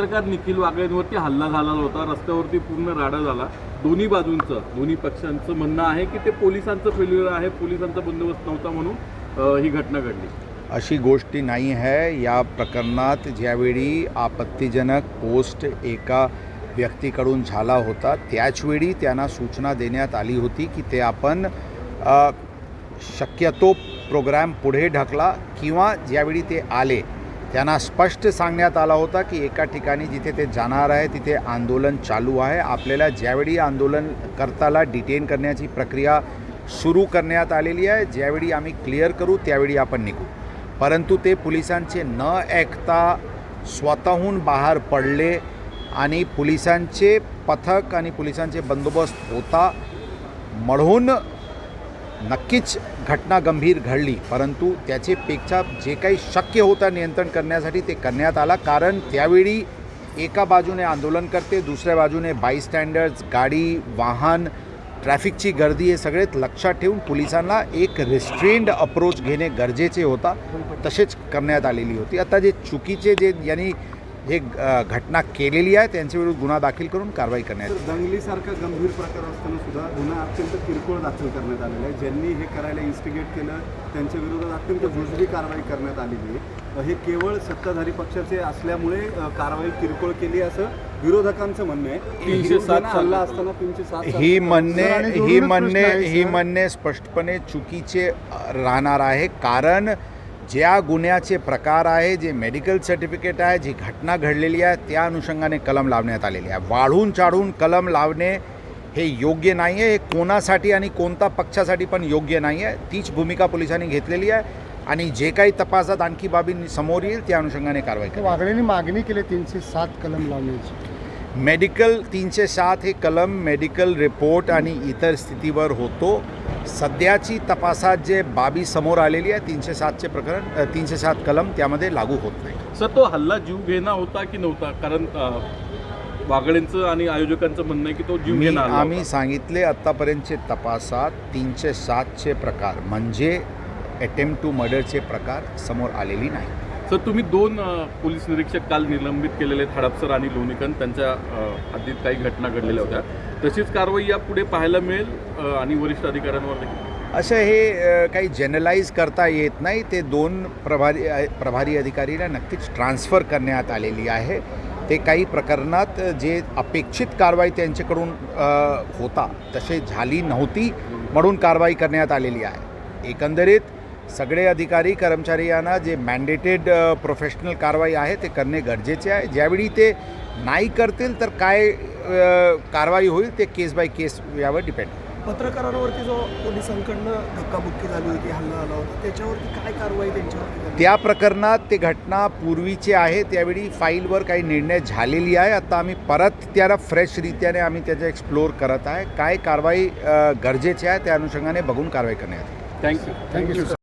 पत्रकार निखिल वागळेंवरती हल्ला झाला होता. रस्त्यावरती पूर्ण राडा झाला. दोन्ही बाजूंचं दोन्ही पक्षांचं म्हणणं आहे की ते पोलिसांचं फेल्युअर आहे. पोलिसांचा बंदोबस्त नव्हता म्हणून ही घटना घडली. अशी गोष्टी नाही आहे. या प्रकरणात ज्यावेळी आपत्तीजनक पोस्ट एका व्यक्तीकडून झाला होता त्याचवेळी त्यांना सूचना देण्यात आली होती की ते आपण शक्यतो प्रोग्रॅम पुढे ढकला किंवा ज्यावेळी ते आले त्यांना स्पष्ट सांगण्यात आला होता की एका ठिकाणी जिथे ते जाणार आहे तिथे आंदोलन चालू आहे. आपल्याला ज्यावेळी आंदोलन करताला डिटेन करण्याची प्रक्रिया सुरू करण्यात आलेली आहे ज्यावेळी आम्ही क्लिअर करू त्यावेळी आपण निघू. परंतु ते पोलिसांचे न ऐकता स्वतःहून बाहेर पडले आणि पोलिसांचे पथक आणि पोलिसांचे बंदोबस्त होता म्हणून नक्कीच घटना गंभीर घडली परंतु त्याचेपेक्षा जे काही शक्य होतं नियंत्रण करण्यासाठी ते करण्यात आला. कारण त्यावेळी एका बाजूने आंदोलन करते दुसऱ्या बाजूने बायस्टँडर्स गाडी वाहन ट्रॅफिकची गर्दी हे सगळेच लक्षात ठेवून पोलिसांना एक रिस्ट्रेंड अप्रोच घेणे गरजेचे होता. तसेच करण्यात आलेली होती. आता जे चुकीचे जे यांनी हे घटना केलेली आहे त्यांच्याविरुद्ध गुन्हा दाखल करून कारवाई करण्यात दंगलीसारखा गंभीर प्रकार असताना सुद्धा गुन्हा अत्यंत किरकोळ दाखल करण्यात आलेला आहे. ज्यांनी हे करायला इन्स्टिगेट केलं त्यांच्या विरोधात अत्यंत जुजबी कारवाई करण्यात आलेली आहे. हे केवळ सत्ताधारी पक्षाचे असल्यामुळे कारवाई किरकोळ केली असं विरोधकांचं म्हणणं आहे. तीनशे सात हल्ला असताना तीनशे सात ही म्हणणे ही म्हणणे ही. म्हणणे स्पष्टपणे चुकीचे राहणार आहे. कारण ज्या गुन्ह्याचे प्रकार आहे जे मेडिकल सर्टिफिकेट आहे जी घटना घडलेली आहे त्या अनुषंगाने कलम लावण्यात आलेली आहे. वाढून चाढून कलम लावणे हे योग्य नाही आहे हे कोणासाठी आणि कोणता पक्षासाठी पण योग्य नाही आहे तीच भूमिका पोलिसांनी घेतलेली आहे आणि जे काही तपासात आणखी बाबी समोर येईल त्या अनुषंगाने कारवाई करेल. वागळेंनी मागणी केली तीनशे सात कलम लावण्याची. मेडिकल तीनशे सात हे कलम मेडिकल रिपोर्ट आणि इतर स्थितीवर होतो. सध्याची तपासात जे बाबी समोर आलेली आहे तीनशे सातचे प्रकरण तीनशे सात कलम त्यामध्ये लागू होत नाही. सर तो हल्ला जीव घेणा होता की नव्हता? कारण वागळेंचं आणि आयोजकांचं म्हणणं आहे की तो जीव मी घेणा हल्ला आम्ही. सांगितले आत्तापर्यंतचे तपासात तीनशे सातचे प्रकार म्हणजे अटेम्प्ट टू मर्डरचे प्रकार समोर आलेली नाही. सर तुम्ही दोन पोलीस निरीक्षक काल निलंबित केलेले आहेत हडपसर आणि लोणीकन. त्यांच्या हद्दीत काही घटना घडलेल्या होत्या. तशीच कारवाई यापुढे पाहायला मिळेल आणि वरिष्ठ अधिकाऱ्यांवर देखील. असं हे काही जनरलाइज करता येत नाही. ते दोन प्रभारी प्रभारी अधिकारीला नक्कीच ट्रान्स्फर करण्यात आलेली आहे. ते काही प्रकरणात जे अपेक्षित कारवाई त्यांच्याकडून होता तसे झाली नव्हती म्हणून कारवाई करण्यात आलेली आहे. एकंदरीत सगळे अधिकारी कर्मचारी यांना जे मॅन्डेटेड प्रोफेशनल कारवाई आहे ते करणे गरजेचे आहे. ज्यावेळी ते नाही करतील तर काय कारवाई होईल ते केस बाय केस यावर डिपेंड पत्रकारांवरती जो पोलिसांकडनं धक्काबुक्की झाली होती हल्ला आला होता त्याच्यावरती काय कारवाई त्यांच्यावरती झाली? त्या प्रकरणात ते घटना पूर्वीची आहे त्यावेळी फाईलवर काही निर्णय झालेली आहे. आता आम्ही परत त्याला फ्रेशरित्याने आम्ही त्याचं एक्सप्लोर करत आहे. काय कारवाई गरजेची आहे त्या अनुषंगाने बघून कारवाई करण्यात येईल. Thank you thank you